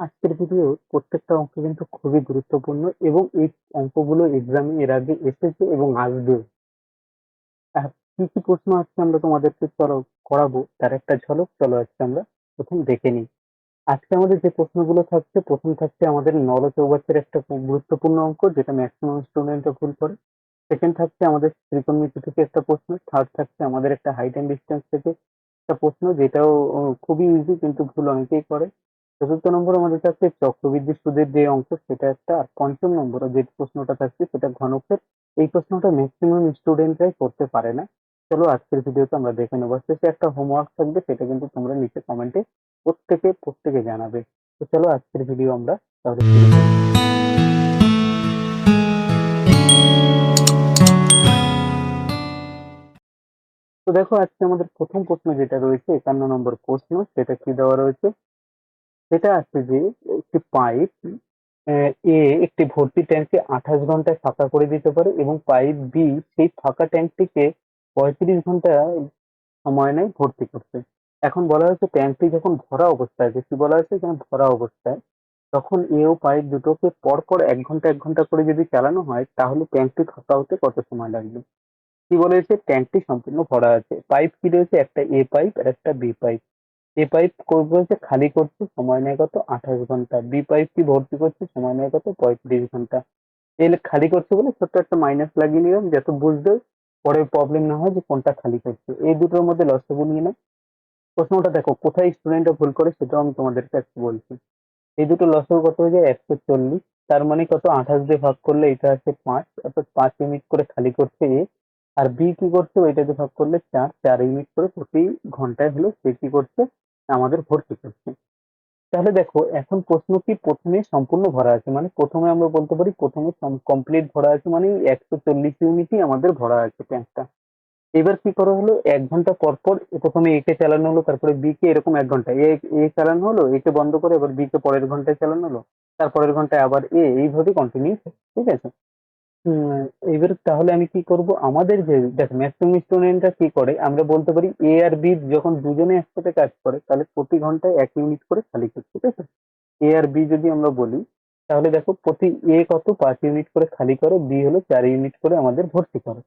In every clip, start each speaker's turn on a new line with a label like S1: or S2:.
S1: আজকের ভিডিওর প্রত্যেকটা অঙ্ক কিন্তু খুবই গুরুত্বপূর্ণ এবং এই অঙ্কগুলো এক্সামে এর আগে এসেছে এবং আসবে। কি কি প্রশ্ন আজকে আমরা তোমাদেরকে চলো করাবো, তার একটা ঝলক, চলো আজকে আমরা প্রথম দেখে নিই। আজকে আমাদের যে প্রশ্নগুলো থাকছে, প্রথম থাকছে আমাদের নল চৌবাচ্চের একটা গুরুত্বপূর্ণ অঙ্ক, যেটা ম্যাক্সিমাম স্টুডেন্টরা ভুল করে। সেকেন্ড থাকছে আমাদের ত্রিকোণমিতি থেকে একটা প্রশ্ন থার্ড থাকছে আমাদের একটা হাইট অ্যান্ড ডিস্টেন্স থেকে একটা প্রশ্ন, যেটাও খুবই ইজি কিন্তু ভুল অনেকেই করে। চতুর্থ নম্বর আমাদের থাকছে চক্রবৃদ্ধি সুদের যে অঙ্ক সেটা একটা, আর পঞ্চম নম্বরে যে প্রশ্নটা থাকছে, সেটা ঘনকের এই প্রশ্নটা ম্যাক্সিমাম স্টুডেন্টরাই করতে পারে না। চলো আজকের ভিডিওতে আমরা দেখে নেব। শেষে একটা হোমওয়ার্ক থাকবে, সেটা কিন্তু তোমরা নিচে কমেন্টে প্রত্যেকে প্রত্যেকে জানাবে। তো চলো আজকের ভিডিও আমরা তাহলে তো দেখো, আজকে আমাদের প্রথম প্রশ্ন যেটা রয়েছে, একান্ন নম্বর প্রশ্ন, সেটা কি দেওয়া রয়েছে? সেটা আছে যে একটি পাইপ, এ একটি ভর্তি ট্যাঙ্কে আঠাশ ঘন্টায় ফাঁকা করে দিতে পারে এবং পাইপ বি সেই ফাঁকা ট্যাঙ্কটিকে পঁয়ত্রিশ ঘণ্টা সময় নেয় ভর্তি করতে। এখন বলা হয়েছে ট্যাঙ্কটি যখন ভরা অবস্থায় কি বলা হয়েছে এখানে ভরা অবস্থায়, তখন এ ও পাইপ দুটোকে পরপর এক ঘণ্টা এক ঘণ্টা করে যদি চালানো হয়, তাহলে ট্যাঙ্কটি ফাঁকা হতে কত সময় লাগবে? কি বলেছে? ট্যাঙ্কটি সম্পূর্ণ ভরা আছে। পাইপ কি রয়েছে? একটা এ পাইপ আর একটা বি পাইপ। এ পাইপ করব বলছে খালি করতে সময় নেয় কত? আঠাশ ঘণ্টা। বি পাইপটি ভর্তি করতে সময় নেয় কত? পঁয়ত্রিশ ঘণ্টা। এলে খালি করছে বলে ছোট্ট একটা মাইনাস লাগিয়ে নিলাম, যাতে বুঝতে পরে প্রবলেম না হয় যে কোনটা খালি করছে। এই দুটোর মধ্যে লসটা নিয়ে নাও। প্রশ্নটা দেখো, কোথায় স্টুডেন্টরা ভুল করে সেটাও আমি তোমাদেরকে একটু বলছি। এই দুটো লসও কত হয়ে যায়? একশো চল্লিশ। তার মানে কত? আঠাশ দিয়ে ভাগ করলে এটা আছে পাঁচ। অর্থাৎ পাঁচ ইউনিট করে খালি করছে এ। আর বি কি করছে? ওইটাতে ভাগ করলে চার চার ইউনিট করে প্রতি ঘন্টায় হলো সে কি করছে? আমাদের ভর্তি করছে। তাহলে দেখো, এখন প্রশ্ন কি প্রথমে সম্পূর্ণ ভরা আছে? মানে প্রথমে আমরা বলতে পারি প্রথমে কমপ্লিট ভরা আছে মানে একশো চল্লিশ ইউনিটই আমাদের ভরা আছে ট্যাঙ্কটা এবার কি করা হলো? এক ঘণ্টা পর পর প্রথমে এ কে চালানো হলো, তারপরে বি কে এরকম এক ঘণ্টা এ এ চালানো হলো এ কে বন্ধ করে এবার বি কে পরের ঘন্টায় চালানো হলো, তারপরের ঘন্টায় আবার এ এইভাবে কন্টিনিউ ঠিক আছে? উম, এবার তাহলে আমি কি করব? আমাদের যে দেখ ম্যাক্সিমাম স্টুডেন্টরা কি করে? আমরা বলতে পারি এ আর বি যখন দুজনে একসাথে কাজ করে তাহলে প্রতি ঘন্টায় এক ইউনিট করে খালি করছে ঠিক আছে? এ আর বি যদি আমরা বলি তাহলে দেখো প্রতি এ কত? পাঁচ ইউনিট করে খালি করে বি হলো চার ইউনিট করে আমাদের ভর্তি করে।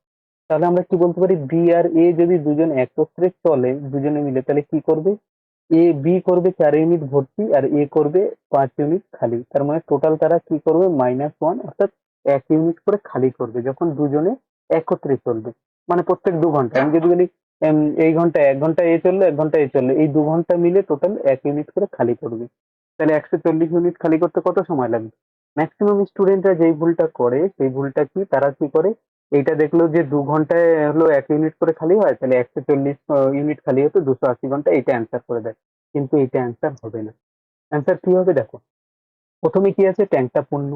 S1: তাহলে আমরা কি বলতে পারি? বি আর এ যদি দুজন একত্রে চলে দুজনে মিলে তাহলে কি করবে? এ বি করবে চার ইউনিট ভর্তি আর এ করবে পাঁচ ইউনিট খালি। তার মানে টোটাল তারা কি করবে? মাইনাস ওয়ান অর্থাৎ এক ইউনিট করে খালি করবে যখন দুজনে একত্রে চলবে। মানে প্রত্যেক দু ঘণ্টা। আমি যদি বলি এই ঘণ্টা এক ঘণ্টা এ চলল, এক ঘণ্টা এ চলল, এই দু ঘণ্টা মিলে টোটাল এক ইউনিট করে খালি করবে। তাহলে একশো চল্লিশ ইউনিট খালি করতে কত সময় লাগবে? ম্যাক্সিমাম স্টুডেন্টরা যেই ভুলটা করে, সেই ভুলটা কি? তারা কি করে? এইটা দেখল যে দু ঘন্টায় হলো এক ইউনিট করে খালি হয়, তাহলে একশো চল্লিশ ইউনিট খালি হতো, দুশো আশি ঘণ্টা এটা অ্যান্সার করে দেয়। কিন্তু এটা অ্যান্সার হবে না। অ্যান্সার কি হবে দেখো? প্রথমে কি আছে? ট্যাঙ্কটা পূর্ণ।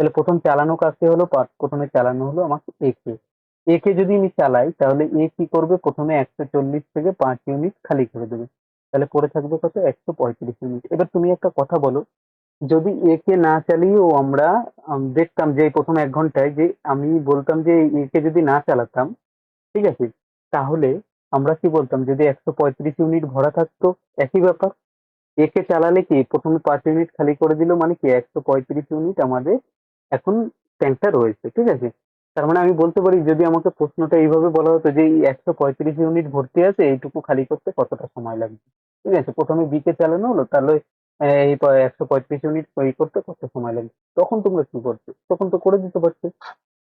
S1: তাহলে প্রথম চালানো কাজটি হলো প্রথমে চালানো হলো আমাকে একে একে যদি আমি চালাই, তাহলে এ কি করবে প্রথমে একশো চল্লিশ থেকে পাঁচ ইউনিট খালি করে দেবে। তাহলে পড়ে থাকবে কত? একশো পঁয়ত্রিশ ইউনিট এবার তুমি একটা কথা বলো, যদি একে না চালিয়েও আমরা দেখতাম যে প্রথম এক ঘন্টায় যে আমি বলতাম যে একে যদি না চালাতাম, ঠিক আছে? তাহলে আমরা কি বলতাম? যদি একশো পঁয়ত্রিশ ইউনিট ভরা থাকতো, একই ব্যাপার। একে চালালে কি? প্রথমে পাঁচ ইউনিট খালি করে দিল মানে কি? একশো পঁয়ত্রিশ ইউনিট আমাদের এখন ট্যাঙ্কটা রয়েছে, ঠিক আছে? তার মানে আমি বলতে পারি, যদি আমাকে প্রশ্নটা এইভাবে বলা হতো যে একশো পঁয়ত্রিশ ইউনিট ভর্তি আছে, এইটুকু খালি করতে কতটা সময় লাগবে? ঠিক আছে, প্রথমে বিকে চালানো হলো, তাহলে এই একশো পঁয়ত্রিশ ইউনিট তৈরি করতে কত সময় লাগবে? তখন তোমরা কি করছ? তখন তো করে দিতে পারছ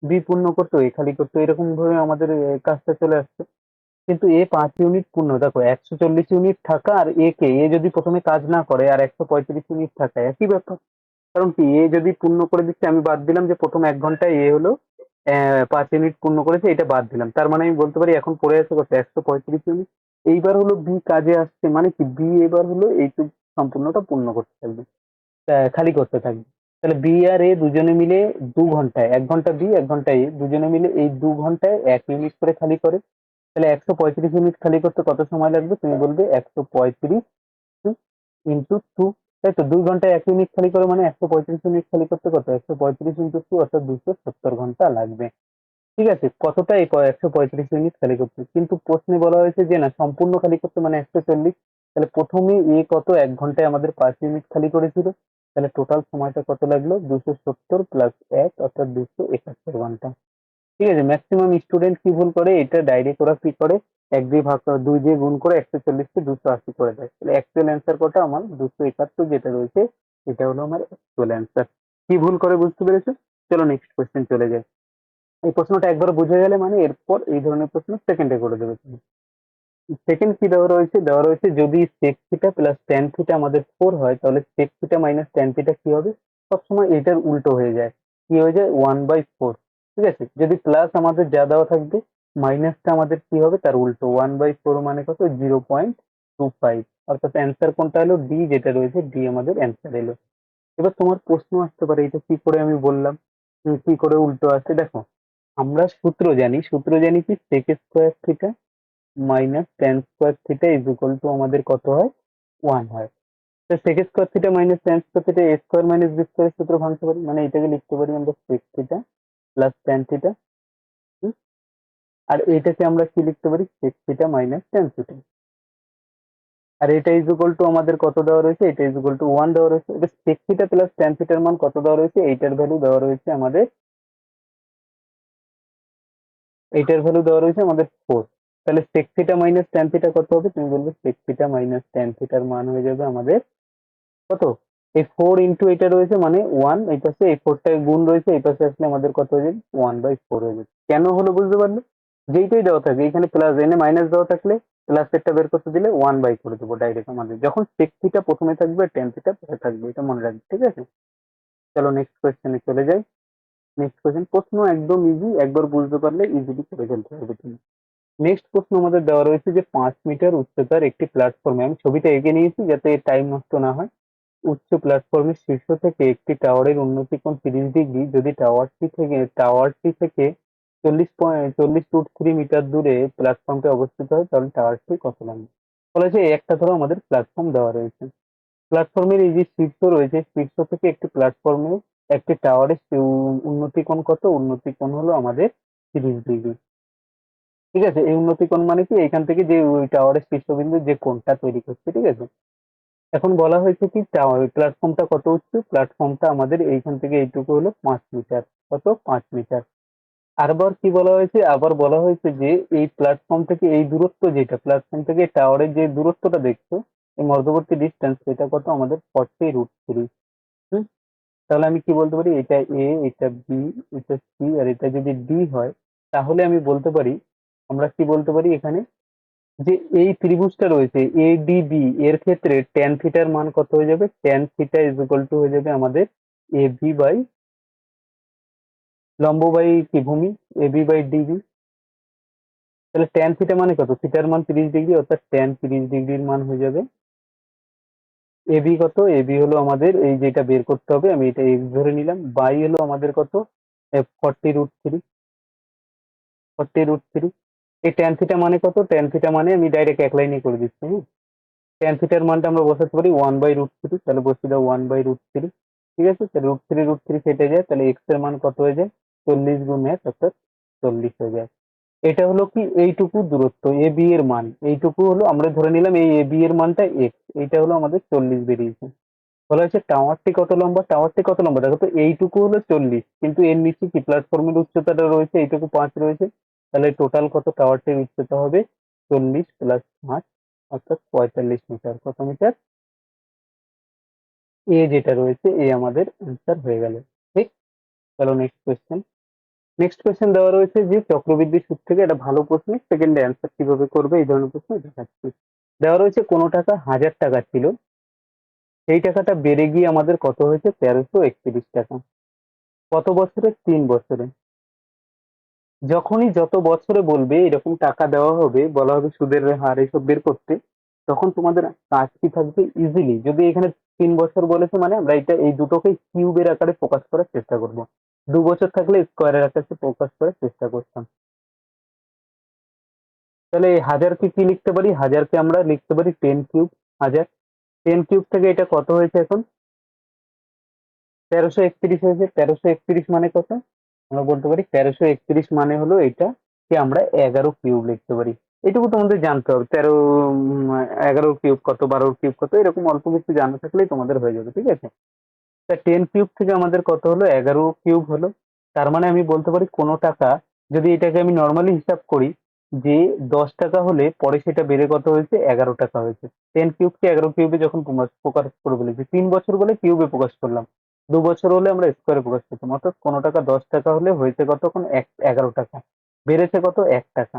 S1: বি পূর্ণ করতো এ খালি করতো এরকম ভাবে আমাদের কাজটা চলে আসছে। কিন্তু এ পাঁচ ইউনিট পূর্ণ, দেখো, একশো চল্লিশ ইউনিট থাকা আর এ কে এ যদি প্রথমে কাজ না করে আর একশো পঁয়ত্রিশ ইউনিট থাকা একই ব্যাপার। কারণ কি, এ যদি পূর্ণ করে দিচ্ছে, আমি বাদ দিলাম যে প্রথম এক ঘন্টায় এ হলো পাঁচ ইউনিট পূর্ণ করেছে, এটা বাদ দিলাম। তার মানে আমি বলতে পারি এখন পড়ে আছে কত, একশো পঁয়ত্রিশ ইউনিট এইবার হলো বি কাজে আসছে মানে কি, বি এবার হলো এইটুকু সম্পূর্ণটা পূর্ণ করতে থাকবে। খালি করতে থাকবে। তাহলে বি আর এ দুজনে মিলে দু ঘন্টায়, এক ঘণ্টা বি, এক ঘণ্টা এ, দুজনে মিলে এই দু ঘন্টায় এক ইউনিট করে খালি করে। তাহলে একশো পঁয়ত্রিশ ইউনিট খালি করতে কত সময় লাগবে? তুমি বলবে একশো পঁয়ত্রিশ ইন্টু টু। তাই তো দুই ঘন্টায় এক ইউনিট খালি করে মানে একশো পঁয়ত্রিশ ইউনিট খালি করতে কত একশো পঁয়ত্রিশ ইন্টু টু অর্থাৎ দুশো সত্তর ঘণ্টা লাগবে। ঠিক আছে? কতটা এই একশো পঁয়ত্রিশ ইউনিট খালি করতে? কিন্তু প্রশ্নে বলা হয়েছে যে না, সম্পূর্ণ খালি করতে মানে একশো চল্লিশ। তাহলে প্রথমে এ কত? এক ঘন্টায় আমাদের পাঁচ ইউনিট খালি করেছিল। তাহলে টোটাল সময়টা কত লাগল? দুশো সত্তর প্লাস এক অর্থাৎ দুশো একাত্তর ঘণ্টা। ঠিক আছে? ম্যাক্সিমাম স্টুডেন্ট কি ভুল করে? এটা ডাইরেক্ট ওরা কি করে? এক দিয়ে ভাগ করে দুই দিয়ে গুণ করে একশো চল্লিশ চল্লিশকে দুশো আশি করে দেয়। তাহলে অ্যাকচুয়াল অ্যান্সার কটা? আমার দুশো একাত্তর যেটা রয়েছে, এটা হলো আমার অ্যাকচুয়াল অ্যান্সার কি ভুল করে বুঝতে পেরেছ? চলো নেক্সট কোয়েশ্চেন চলে যাই। এই প্রশ্নটা একবার বুঝে গেলে মানে এরপর এই ধরনের প্রশ্ন সেকেন্ডে করে দেবে তুমি। সেকেন্ড কি দেওয়া রয়েছে? দেওয়া রয়েছে যদি sec theta plus tan theta আমাদের ফোর হয়, তাহলে sec theta minus tan theta কি হবে? সবসময় এটার উল্টো হয়ে যায়। কি হয়ে যায়? ওয়ান বাই ফোর ঠিক আছে? যদি প্লাস আমাদের যা দেওয়া থাকবে মাইনাসটা আমাদের কি হবে? তার উল্টো। ওয়ান বাই ফোর মানে কত? জিরো পয়েন্ট টু ফাইভ অর্থাৎ অ্যান্সার কোনটা হলো ডি যেটা রয়েছে ডি আমাদের অ্যান্সার এলো। এবার তোমার প্রশ্ন আসতে পারে, এটা কি করে আমি বললাম? কি করে উল্টো আসছে দেখো, আমরা সূত্র জানি। সূত্র জানি কি? Sec square theta minus tan square theta is equal to আমাদের কত হয়? ওয়ান হয়। তো sec square theta minus tan square theta A square minus B square সূত্র ভাঙতে পারি? মানে এটাকে লিখতে পারি আমরা sec theta plus tan theta আর এটাকে আমরা কি লিখতে পারি? Sec theta minus tan theta আর এটা ইজ ইকুয়াল টু আমাদের কত দেওয়া রয়েছে? এটা ইজ ইকুয়াল টু ওয়ান দেওয়া রয়েছে। এটা সেক থিটা প্লাস টেন থিটার মান কত দেওয়া রয়েছে? এইটার ভ্যালু দেওয়া রয়েছে আমাদের এইটার ভ্যালু দেওয়া রয়েছে আমাদের ফোর তাহলে sec theta minus tan theta কত হবে? তুমি বলবে সেক থিটা মাইনাস টেন থিটার মান হয়ে যাবে আমাদের কত? এই ফোর ইন্টু এটা রয়েছে মানে ওয়ান এই পাশে এই ফোরটা গুণ রয়েছে, এই পাশে আসলে আমাদের কত হয়ে যাবে? ওয়ান বাই ফোর হয়ে যাবে। কেন হলো বুঝতে পারলে? যেইটাই দেওয়া থাকে এখানে প্লাস এনে মাইনাস দেওয়া থাকলে প্লাস এরটা বের করতে দিলে ওয়ান বাই করে দেবো ডাইরেক্ট আমাদের। যখন সেক থিটা প্রথমে থাকবে টেন থিটা পরে থাকবে, এটা মনে রাখবে, ঠিক আছে? চলো নেক্সট কোয়েশ্চেনে চলে যাই। নেক্সট কোয়েশ্চেন প্রশ্ন একদম ইজি একবার বুঝতে পারলে ইজিলি করে ফেলতে হবে তুমি। নেক্সট প্রশ্ন আমাদের দেওয়া রয়েছে যে, পাঁচ মিটার উচ্চতার একটি প্ল্যাটফর্মে আমি ছবিটা এঁকে নিয়েছি যাতে টাইম নষ্ট না হয়। উচ্চ প্ল্যাটফর্মের শীর্ষ থেকে একটি টাওয়ারের উন্নতি কোণ তিরিশ ডিগ্রি যদি টাওয়ারটি থেকে টাওয়ারটি থেকে চল্লিশ পয়েন্ট চল্লিশ ফুট থ্রি মিটার দূরে প্ল্যাটফর্মটি অবস্থিত হয়, তাহলে টাওয়ারটি কত লাগবে? বলা যে একটা ধরো আমাদের প্ল্যাটফর্ম দেওয়া রয়েছে। প্ল্যাটফর্মের এই যে শীর্ষ রয়েছে শীর্ষ থেকে একটি প্ল্যাটফর্মে একটি টাওয়ারের উন্নতি কোণ কত? উন্নতি কোণ হলো আমাদের তিরিশ ডিগ্রি ঠিক আছে? এই উন্নতি কোণ মানে কি? এখান থেকে যে ওই টাওয়ারের শীর্ষবিন্দু যে কোণটা তৈরি করছে, ঠিক আছে? এখন বলা হয়েছে কি টাওয়ার প্ল্যাটফর্মটা কত উচ্চ? প্ল্যাটফর্মটা আমাদের এইখান থেকে এইটুকু হলো পাঁচ মিটার কত? পাঁচ মিটার আরবার কি বলা হয়েছে? আবার বলা হয়েছে যে, এই প্ল্যাটফর্ম থেকে এই দূরত্ব যেটা প্ল্যাটফর্ম থেকে টাওয়ারের যে দূরত্বটা দেখছ, এই মধ্যবর্তী ডিস্টেন্স এটা কত? আমাদের ফর্টি রুট থ্রি তাহলে আমি কি বলতে পারি? এটা এ এটা বি এটা সি আর এটা যদি ডি হয়, তাহলে আমি বলতে পারি, আমরা কি বলতে পারি এখানে? যে এই ত্রিভুজটা রয়েছে এ ডি বি এর ক্ষেত্রে ট্যান থিটার মান কত হয়ে যাবে? ট্যান থিটা ইজ টু হয়ে যাবে আমাদের এ বি বাই লম্ব বাই কি ভূমি? এ বি বাই ডিবি তাহলে ট্যান থিটা মানে কত? থিটার মান তিরিশ ডিগ্রি অর্থাৎ ট্যান তিরিশ ডিগ্রির মান হয়ে যাবে। এবি কত? এবি হলো আমাদের, এই যেটা বের করতে হবে, আমি এটা এক্স ধরে নিলাম। বাই হলো আমাদের কত? Forty root three forty root three এই ট্যান থিটা মানে কত? ট্যান থিটা মানে আমি ডাইরেক্ট এক লাইনে করে দিচ্ছি হ্যাঁ ট্যান থিটার মানটা আমরা বসাতে পারি ওয়ান বাই রুট থ্রি তাহলে বসিয়ে দাও ওয়ান বাই রুট থ্রি ঠিক আছে? রুট থ্রি রুট থ্রি কেটে যায়, তাহলে এক্সের মান কত হয়ে যায়? চল্লিশ গুণ এক অর্থাৎ চল্লিশ হয়ে যায়। এটা হলো কি? এইটুকু দূরত্ব এ বি এর মান। এইটুকু হলো আমরা ধরে নিলাম এই এ বি এর মানটা এক্স এইটা হলো আমাদের চল্লিশ বেরিয়েছে। বলা হচ্ছে টাওয়ারটি কত লম্বা? টাওয়ারটি কত লম্বা? দেখো তো, এইটুকু হলো চল্লিশ। কিন্তু এর নিচে কি? প্ল্যাটফর্মের উচ্চতাটা রয়েছে, এইটুকু পাঁচ রয়েছে। তাহলে টোটাল কত? টাওয়ারটির উচ্চতা হবে চল্লিশ প্লাস পাঁচ, অর্থাৎ পঁয়তাল্লিশ মিটার। কত মিটার? এ যেটা রয়েছে এ আমাদের অ্যান্সার হয়ে গেল। ঠিক? চলো নেক্সট কোয়েশ্চেন নেক্সট কোয়েশ্চেন দেওয়া রয়েছে যে চক্রবৃদ্ধি সুদ থেকে একটা ভালো প্রশ্ন। সেকেন্ডে অ্যান্সার কীভাবে করবে? এই ধরনের প্রশ্ন দেখাচ্ছি। দেওয়া রয়েছে কোনো টাকা হাজার টাকা ছিল। সেই টাকাটা বেড়ে গিয়ে আমাদের কত হয়েছে? তেরোশো একত্রিশ টাকা। কত বছরে? তিন বছরে। যখনই যত বছরে বলবে এরকম টাকা দেওয়া হবে, বলা হবে সুদের হার এসব বের করতে, তখন তোমাদের কাজ কি থাকবে? ইজিলি যদি এখানে তিন বছর বলেছে মানে আমরা এটা এই দুটোকে কিউবের আকারে প্রকাশ করার চেষ্টা করব। দু বছর থাকলে স্কোয়ারের আকারে প্রকাশ করার চেষ্টা করতাম। তাহলে এই হাজারকে কি লিখতে পারি? হাজারকে আমরা লিখতে পারি টেন কিউব হাজার। টেন কিউব থেকে এটা কত হয়েছে এখন? তেরোশো একত্রিশ হয়েছে। তেরোশো একত্রিশ মানে কত? আমরা বলতে পারি তেরোশো একত্রিশ মানে হলো এটা যে আমরা এগারো কিউব লিখতে পারি। এটুকু তোমাদের জানতে হবে। তেরো এগারো কিউব কত, বারো কিউব কত, এরকম অল্প কিছু জানা থাকলেই তোমাদের হয়ে যাবে, ঠিক আছে? তা টেন কিউব থেকে আমাদের কত হলো? এগারো কিউব হলো। তার মানে আমি বলতে পারি কোনো টাকা, যদি এটাকে আমি নর্মালি হিসাব করি, যে দশ টাকা হলে পরে সেটা বেড়ে কত হয়েছে? এগারো টাকা হয়েছে। টেন কিউবকে এগারো কিউবে যখন প্রকাশ করে বলেছি তিন বছর বলে কিউবে প্রকাশ করলাম। দু বছর হলে আমরা স্কোয়ারে প্রকাশ করতাম। অর্থাৎ কোনো টাকা দশ টাকা হলে হয়েছে কত? কতক্ষণ এক, এগারো টাকা। বেড়েছে কত? এক টাকা।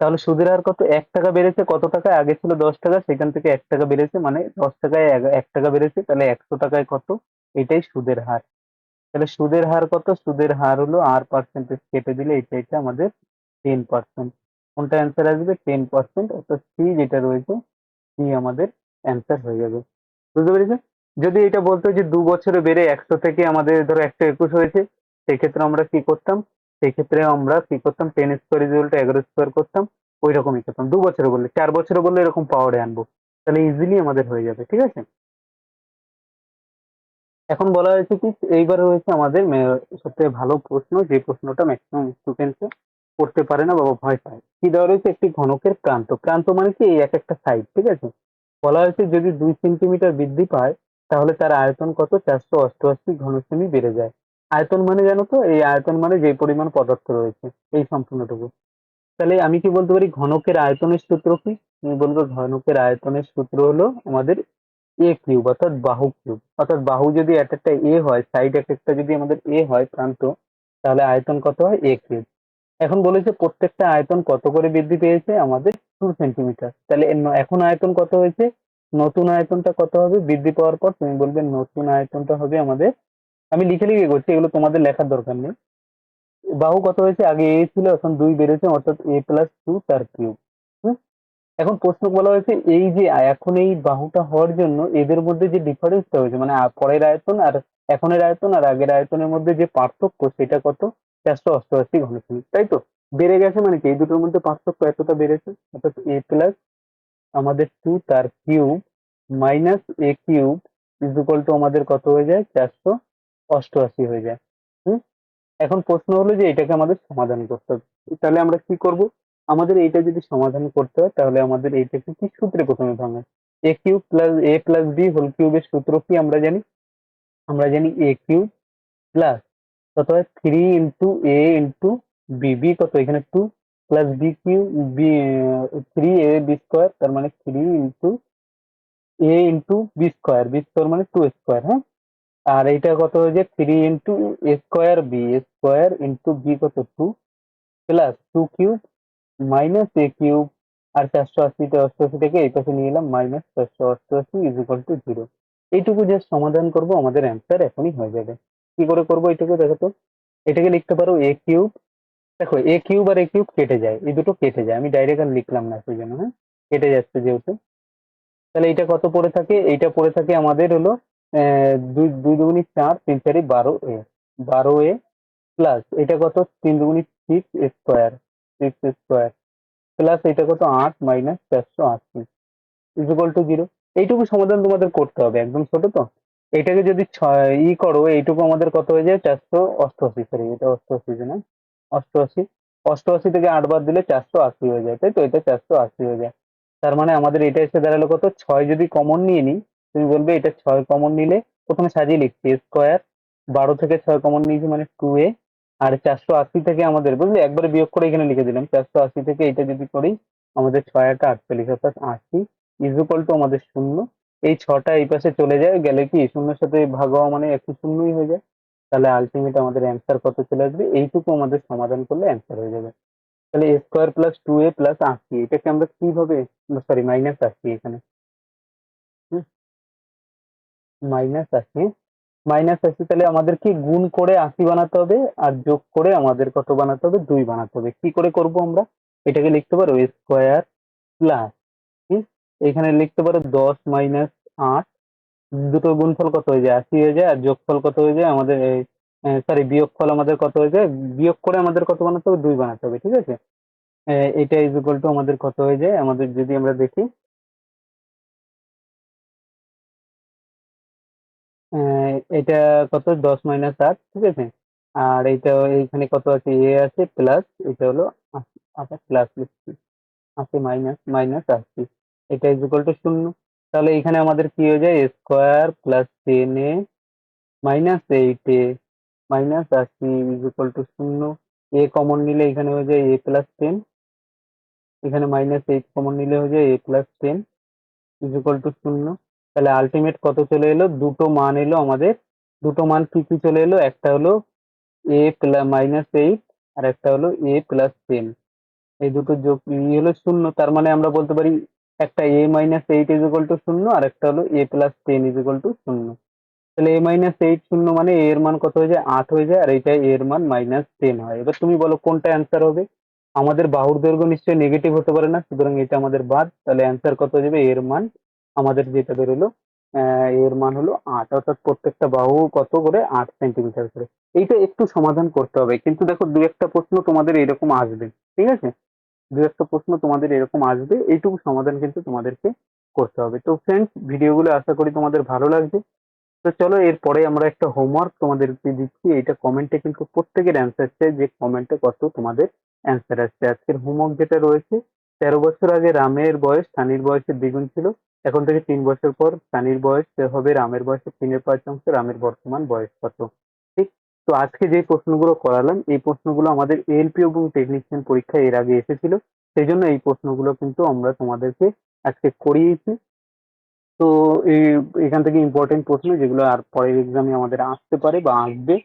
S1: তাহলে সুদের হার কত? এক টাকা বেড়েছে। কত টাকা? আগে ছিল দশ টাকা, সেখান থেকে এক টাকা বেড়েছে। মানে দশ টাকায় এক টাকা বেড়েছে। তাহলে একশো টাকায় কত? এটাই সুদের হার। তাহলে সুদের হার কত? সুদের হার হলো আর পার্সেন্টেজ কেটে দিলে এটা এটা আমাদের টেন পার্সেন্ট কোনটা অ্যান্সার আসবে? টেন পার্সেন্ট অর্থাৎ সি যেটা রয়েছে সি আমাদের অ্যান্সার হয়ে যাবে। বুঝতে পেরেছেন? যদি এটা বলতো যে দু বছরে বেড়ে একশো থেকে আমাদের ধরো একশো একুশ হয়েছে, সেক্ষেত্রে আমরা কি করতাম? সেক্ষেত্রে আমরা কি করতাম? টেন স্কোয়ার ইজুয়ালটা এগারো স্কোয়ার করতাম ওই রকমই করতাম। দু বছরে বললে, চার বছরে বললে এরকম পাওয়ারে আনব। তাহলে ইজিলি আমাদের হয়ে যাবে, ঠিক আছে? এখন বলা হয়েছে কি, এইবার হয়েছে আমাদের সবথেকে ভালো প্রশ্ন, যে প্রশ্নটা ম্যাক্সিমাম স্টুডেন্টস করতে পারে না বা ভয় পায়। কি দেওয়া রয়েছে? একটি ঘনকের প্রান্ত প্রান্ত মানে কি? এই এক একটা সাইড ঠিক আছে? বলা হয়েছে যদি দুই সেন্টিমিটার বৃদ্ধি পায়, তাহলে তার আয়তন কত? চারশো অষ্টআশি ঘন সেমি বেড়ে যায়। আয়তন মানে জানো তো? এই আয়তন মানে যে পরিমাণ পদার্থ রয়েছে, এই সম্পূর্ণটুকু। তাহলে আমি কি বলতে পারি? ঘনকের আয়তনের সূত্র কি? আমি বলব ঘনকের আয়তনের সূত্র হলো আমাদের এ কিউব অর্থাৎ বাহু কিউব অর্থাৎ বাহু যদি এক একটা এ হয় সাইড এক একটা যদি আমাদের এ হয় প্রান্ত, তাহলে আয়তন কত হয়? এ কিউব এখন বলেছে প্রত্যেকটা আয়তন কত করে বৃদ্ধি পেয়েছে? আমাদের টু সেন্টিমিটার তাহলে এখন আয়তন কত হয়েছে? নতুন আয়তনটা কত হবে? বৃদ্ধি পাওয়ার পর তুমি বলবে নতুন আয়তনটা হবে আমাদের। আমি লিখে লিখে করছি, এগুলো তোমাদের লেখার দরকার নেই। বাহু কত হয়েছে? আগে এ ছিল, এখন দুই বেড়েছে, অর্থাৎ এ প্লাস টু তার কিউব এখন প্রশ্ন বলা হয়েছে, এই যে এখন এই বাহুটা হওয়ার জন্য এদের মধ্যে যে ডিফারেন্সটা হয়েছে মানে পরের আয়তন আর এখনের আয়তন আর আগের আয়তনের মধ্যে যে পার্থক্য সেটা কত? চারশো অষ্টআশি ঘনসেমি তাই তো? বেড়ে গেছে মানে কি? এই দুটোর মধ্যে পার্থক্য এতটা বেড়েছে? অর্থাৎ এ প্লাস আমাদের টু তার cube minus A cube is to আমাদের কত হয়ে যায়? চারশো অষ্টআশি হয়ে যায়। হুম? এখন প্রশ্ন হলো যে এটাকে আমাদের সমাধান করতে হবে। তাহলে আমরা কি করব? আমাদের এইটা যদি সমাধান করতে হয়, তাহলে আমাদের এইটাকে কি সূত্রে প্রথমে ভাঙা? A cube plus A plus B whole কিউবের সূত্র কি আমরা জানি? আমরা জানি এ কিউব প্লাস কত হয়? Three into A into B B কত? এখানে two plus B cube B three A B square তার মানে three into A into B square B square মানে টু স্কোয়ার হ্যাঁ? আর এইটা কত হয়ে যায় three into A square B square into B কত? Two plus two cube minus A cube আর চারশো আশিটা অষ্টআশি থেকে এই পাশে নিয়ে এলাম মাইনাস চারশো অষ্টআশি ইজ ইকুয়াল টু জিরো এইটুকু জাস্ট সমাধান করব, আমাদের অ্যান্সার এখনই হয়ে যাবে। কি করে করব এটুকু দেখো তো? এটাকে লিখতে পারো এ কিউব দেখো এ কিউব আর এ কিউব কেটে যায়, এই দুটো কেটে যায়। আমি ডাইরেক্ট আর লিখলাম না সেই জন্য হ্যাঁ? কেটে যাচ্ছে যেহেতু। তাহলে এটা কত পড়ে থাকে? এইটা পড়ে থাকে আমাদের হলো দুই দুই দুগুনি চার তিন চারি বারো এ। বারো এ প্লাস এটা কত? তিন দুগুনি six square six square plus এটা কত? আট মাইনাস চারশো আশি ইকুয়াল টু জিরো এইটুকু সমাধান তোমাদের করতে হবে, একদম ছোট তো। এটাকে যদি ই করো, এইটুকু আমাদের কত হয়ে যায়? চারশো অষ্টআশি সরি এটা অষ্টআশি না? অষ্টআশি। অষ্টআশি থেকে আট বাদ দিলে চারশো আশি হয়ে যায়, তাই তো? এটা চারশো আশি হয়ে যায়। তার মানে আমাদের এটা এসে দাঁড়াল কত? ছয় যদি কমন নিয়ে নিই, তুমি বলবে এটা ছয় কমন নিলে প্রথমে সাজিয়ে লিখছি স্কোয়ার বারো থেকে ছয় কমন নিয়েছি মানে টু এ আর চারশো আশি থেকে আমাদের, বুঝলি? একবারে বিয়োগ করে এখানে লিখে দিলাম। চারশো আশি থেকে এটা যদি করি, আমাদের ছয় একটা আটচল্লিশ, অর্থাৎ আশি ইজুকাল টু আমাদের শূন্য। এই ছটা এই পাশে চলে যায়, গেলে কি? শূন্যের সাথে ভাগ হওয়া মানে একই শূন্যই হয়ে যায়। তাহলে আলটিমেট আমাদের অ্যান্সার কত চলে আসবে? এইটুকু আমাদের সমাধান করলে অ্যান্সার হয়ে যাবে। তাহলে A square plus two A plus আশি, এটাকে আমরা কীভাবে সরি মাইনাস আশি এখানে। মাইনাস আশি মাইনাস আশি তাহলে আমাদেরকে গুণ করে আশি বানাতে হবে আর যোগ করে আমাদের কত বানাতে হবে? দুই বানাতে হবে। কি করে করব আমরা? এটাকে লিখতে পারো স্কোয়ার প্লাস এখানে লিখতে পারো দশ মাইনাস আট। দুটো গুণফল কত হয়ে যায়? আশি হয়ে যায় আর যোগফল কত হয়ে যায়? আমাদের সরি বিয়োগফল আমাদের কত হয়ে যায়? বিয়োগ করে আমাদের কত বানাতে হবে? দুই বানাতে হবে, ঠিক আছে? এটা ইজ ইকুয়াল টু আমাদের কত হয়ে যায়? আমাদের যদি আমরা দেখি এটা কত? দশ মাইনাস আট, ঠিক আছে? আর এইটা এইখানে কত আছে? এ আছে প্লাস এটা হলো আচ্ছা প্লাস লিখছি। আশি মাইনাস মাইনাস আশি এটা ইজ ইকুয়াল টু শূন্য। তাহলে এখানে আমাদের কি হয়ে যায়? Square plus ten A minus eight A minus আশি ইজ ইকুয়াল টু শূন্য। এ কমন নিলে এখানে হয়ে যায় এ প্লাস টেন এখানে মাইনাস এইট কমন নিলে হয়ে যায় A plus ten is equal to শূন্য। তাহলে আলটিমেট কত চলে এলো? দুটো মান এলো আমাদের। দুটো মান কি কি চলে এলো? একটা হলো এ প্লাস মাইনাস এইট আর একটা হলো এ প্লাস টেন এই দুটো যোগ ই হলো শূন্য। তার মানে আমরা বলতে পারি একটা A minus eight is equal to শূন্য আর একটা হলো A plus ten is equal to শূন্য। তাহলে এ মাইনাস এইট শূন্য মানে এ এর মান কত হয়ে যায়? আট হয়ে যায় আর a এর মান মাইনাস টেন হয়। এবার তুমি বলো কোনটা অ্যান্সার হবে? আমাদের বাহুর দৈর্ঘ্য নিশ্চয়ই নেগেটিভ হতে পারে না। সুতরাং এটা আমাদের বাদ। তাহলে অ্যান্সার কত হয়ে যাবে? এর মান আমাদের যেটা বেরোলো এর মান হলো আট। অর্থাৎ প্রত্যেকটা বাহু কত করে? আট সেন্টিমিটার করে। এইটা একটু সমাধান করতে হবে। কিন্তু দেখো, দু একটা প্রশ্ন তোমাদের এরকম আসবে, ঠিক আছে? দু একটা প্রশ্ন তোমাদের এরকম আসবে, এইটুকু সমাধান কিন্তু তোমাদেরকে করতে হবে। তো ফ্রেন্ডস ভিডিওগুলো আশা করি তোমাদের ভালো লাগবে। তো চলো, এরপরে আমরা একটা হোমওয়ার্ক তোমাদেরকে দিচ্ছি। এটা কমেন্টে কিন্তু প্রত্যেকের অ্যান্সার চাই, যে কমেন্টে কত তোমাদের অ্যান্সার আসছে। আজকের হোমওয়ার্ক যেটা রয়েছে, তেরো বছর আগে রামের বয়স সানির বয়সের দ্বিগুণ ছিল। এখন থেকে তিন বছর পর সানির বয়স হবে রামের বয়সের তিনের পাঁচ অংশ রামের বর্তমান বয়স কত? ঠিক? তো আজকে যে প্রশ্নগুলো করালাম, এই প্রশ্নগুলো আমাদের এলপি এবং টেকনিশিয়ান পরীক্ষায় এর আগে এসেছিল। সেই জন্য এই প্রশ্নগুলো কিন্তু আমরা তোমাদেরকে আজকে করিয়েছি। তো এই, এখান থেকে ইম্পর্টেন্ট প্রশ্ন যেগুলো আর পরের এক্সামে আমাদের আসতে পারে বা আসবে।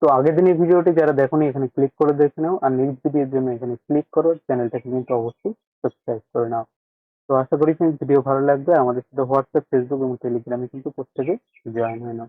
S1: তো আগের দিনের ভিডিওটি যারা দেখোনি, এখানে ক্লিক করে দেখে নাও। আর নেক্সট ভিডিওর জন্য এখানে ক্লিক করো। চ্যানেলটাকে কিন্তু অবশ্যই সাবস্ক্রাইব করে নাও। তো আশা করি ভিডিও ভালো লাগবে। আমাদের সাথে হোয়াটসঅ্যাপ ফেসবুক এবং টেলিগ্রামে কিন্তু প্রত্যেকে জয়েন হয়ে নাও।